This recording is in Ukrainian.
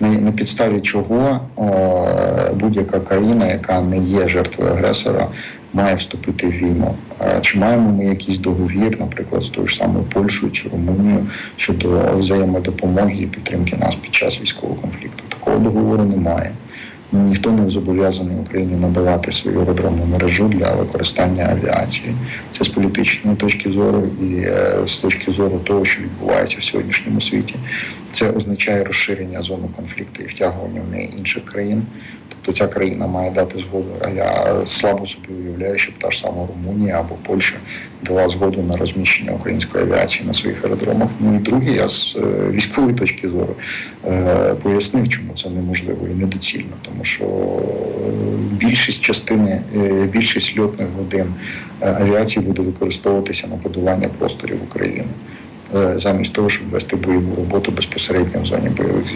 на, підставі чого е, будь-яка країна, яка не є жертвою агресора, має вступити в війну. Е, Чи маємо ми якийсь договір, наприклад, з тою ж самою Польщею чи Румунією щодо взаємодопомоги і підтримки нас під час військового конфлікту? Такого договору немає. Ніхто не зобов'язаний Україні надавати свою аеродромну мережу для використання авіації. Це з політичної точки зору і е, з точки зору того, що відбувається в сьогоднішньому світі. Це означає розширення зони конфлікту і втягування в неї інших країн. Тобто ця країна має дати згоду. А я слабо собі уявляю, щоб та ж сама Румунія або Польща дала згоду на розміщення української авіації на своїх аеродромах. Ну і друге, я з е, військової точки зору е, пояснив, чому це неможливо і недоцільно, тому що е, більшість частини, більшість льотних годин авіації буде використовуватися на подолання просторів України. Замість того, щоб вести бойову роботу безпосередньо в зоні бойових зіткнень.